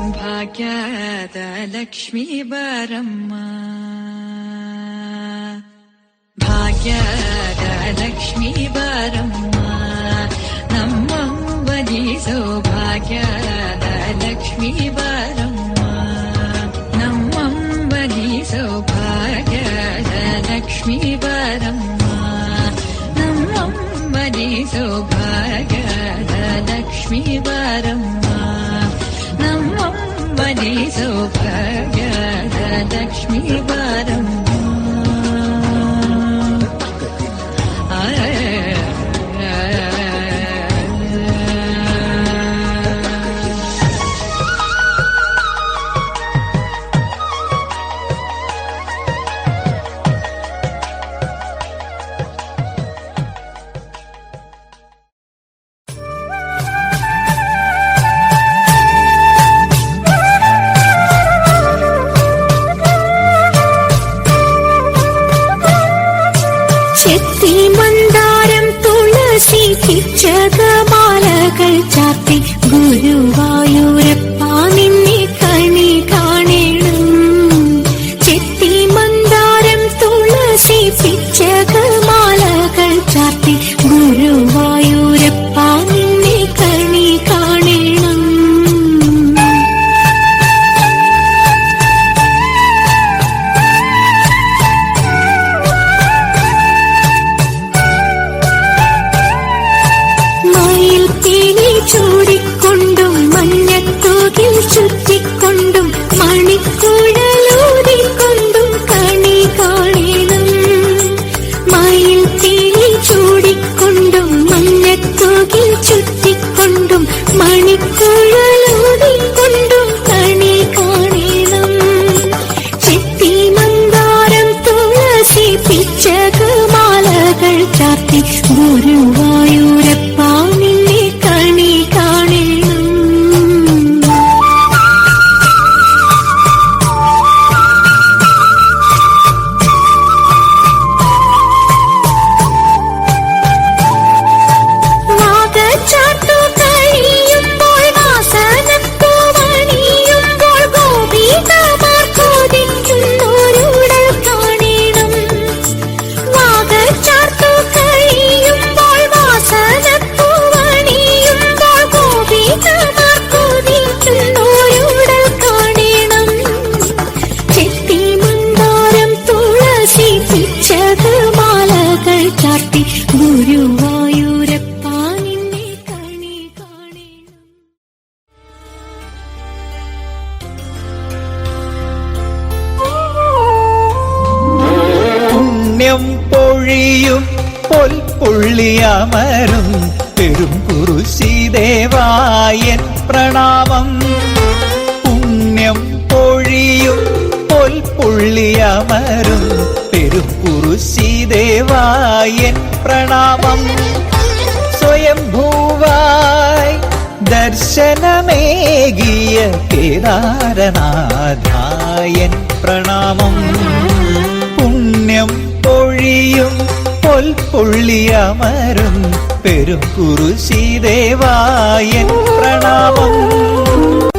भाग्याद लक्ष्मी बारम्मा। भाग्याद लक्ष्मी बारम्मा। नम्मं वदिसौ भाग्याद लक्ष्मी बारम्मा। توفى جاك لكشمي بارك ജപമാലകൾ ചാത്തി ഗുരുവായൂരപ്പ നിന്നെ കണി കാണേണം. ചെത്തി മന്ദാരം തുളസി പിച്ചകമാലകൾ ചാത്തി ഗുരു சரணம் பெருங்குரு சீதேவாயன் பிரணாமம். புண்ணியம் பொழியும் பொல் புள்ளி அமரும் பெருங்குரு சீதேவாயன் பிரணாமம். സ്വയംഭൂവായ് ദർശനമേകിയ കേദാരനാഥായൻ പ്രണാമം പുണ്യം പൊഴിയും പൊൽപൊള്ളിയമരും പെരും കുറുശീദേവായൻ പ്രണാമം.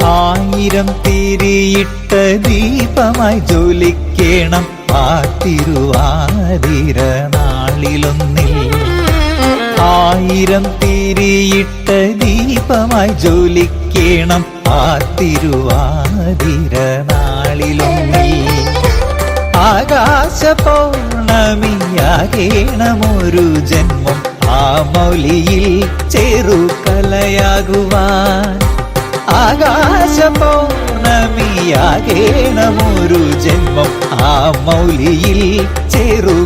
ആയിരം തിരിയിട്ട ദീപമായി ജ്വലിക്കണം ആ നാളിലൊന്നിൽ. ആയിരം തിരിയിട്ട ദീപമായി ജ്വലിക്കണം ആ നാളിലൊന്നിൽ. ആകാശ പൗർണമിയാകേണമൊരു ജന്മം ആ മൗലിയിൽ ചെറുകലയാകുവാൻ ആകാശ പൗർണമിയാകേണമൊരു ജന്മം ആ മൗലിയിൽ ചെറുകലയാകുവാൻ.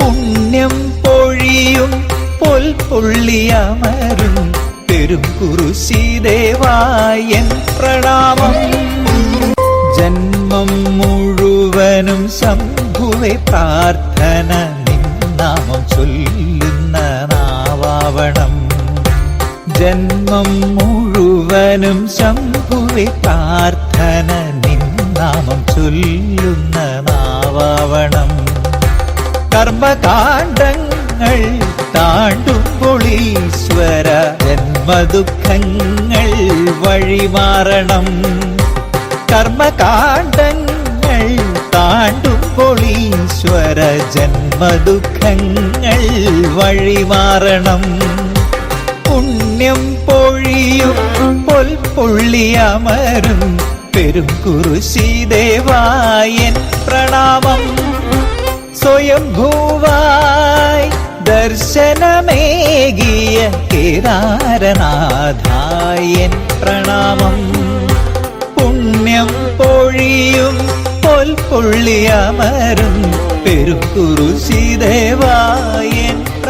പുണ്യം പൊഴിയും പൊൽപ്പൊള്ളിയമരും പെരും കുറുശിദേവായൻ പ്രണാമം. ജന്മം മുഴുവനും ശംഭുവെ പ്രാർത്ഥന ചൊല്ലുന്ന നാവാവണം ജന്മം മുഴുവനും ശംഭുവി പ്രാർത്ഥന നിന്നാമം ചൊല്ലുന്ന നാവാവണം കർമ്മകാണ്ഡങ്ങൾ താണ്ടുമ്പോൾ ഈശ്വര ജന്മദുഃഖങ്ങൾ വഴിമാറണം. കർമ്മകാണ്ഡങ്ങൾ താണ്ടുമ്പോൾ ഈശ്വര ജന്മദുഃഖങ്ങൾ വഴിമാറണം. പുണ്യം പൊഴിയും പൊൽപ്പൊള്ളിയമരും പെരും കുറുശിദേവായൻ പ്രണാമം. സ്വയംഭൂവായി ദർശനമേകിയ കേദാരനാഥായൻ പ്രണാമം. പുണ്യം പൊഴിയും പൊൽപ്പൊള്ളിയമരും പെരുക്കുറുശിദേവായൻ പ്രണാമം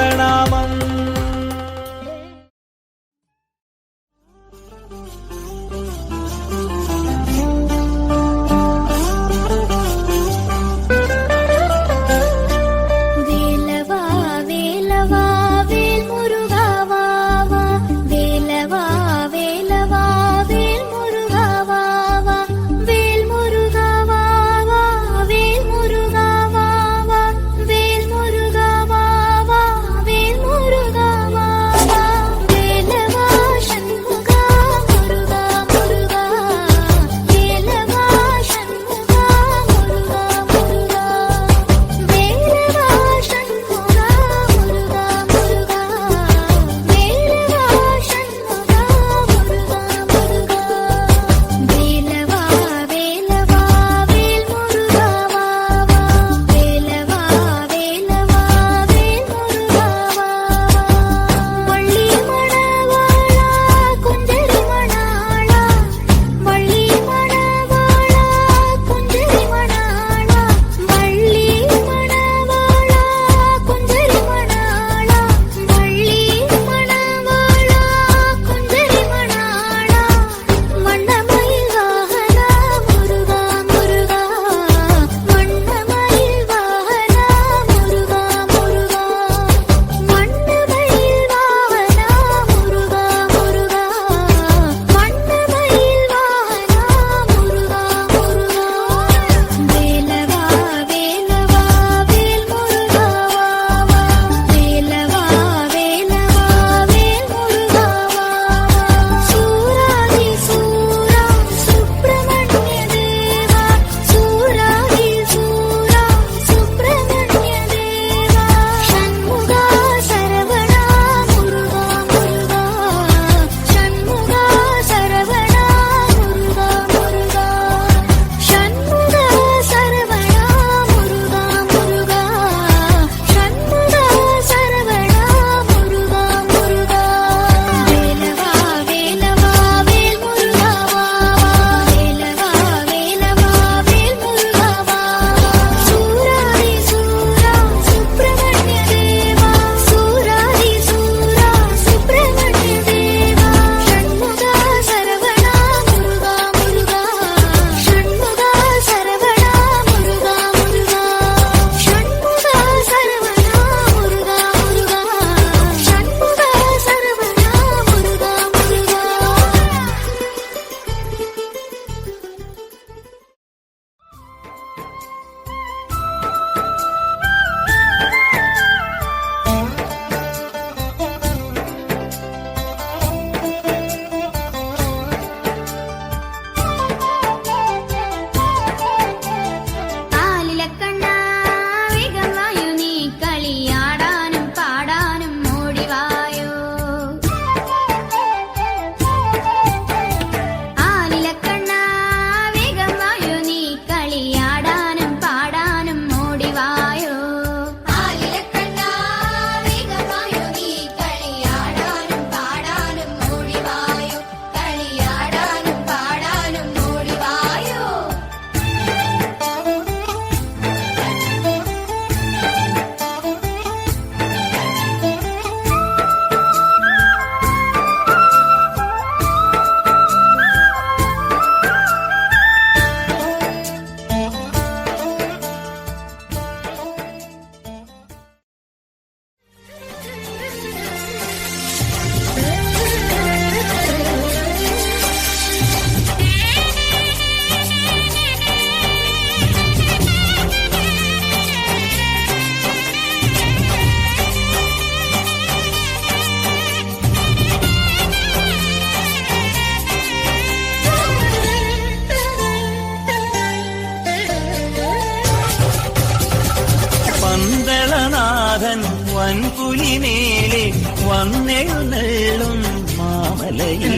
വൻപുലിമേലെ വന്നെഴുന്നള്ളും മാമലയിൽ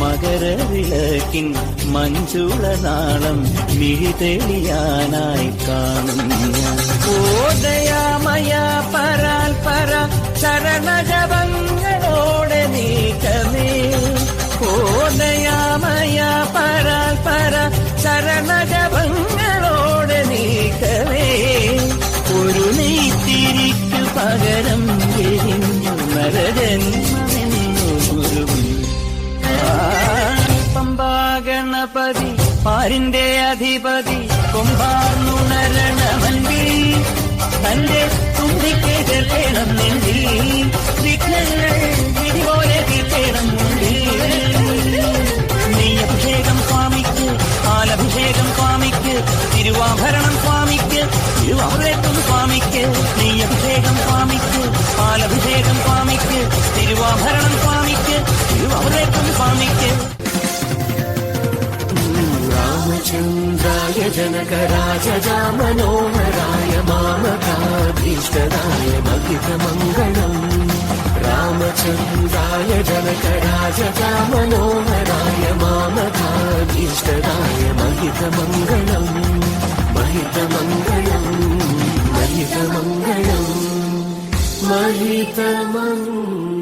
മകരവിളക്കിൻ മഞ്ചുള നാളം മിഴിതെളിയാനായി കാണുന്നു. ഓദയാമയ പരാൽ പമ്പാഗണപതി പാരിന്റെ അധിപതി കൊമ്പാർന്നുണരണമന്തി రామాయ జనకరాజామనోహరాయ మామకాభీష్టదాయ మహితమంగళం రామచంద్రాయ జనకరాజామనోహరాయ మామకాభీష్టదాయ మహితమంగళం మహితమంగళం మహితమంగళం మహితమంగళం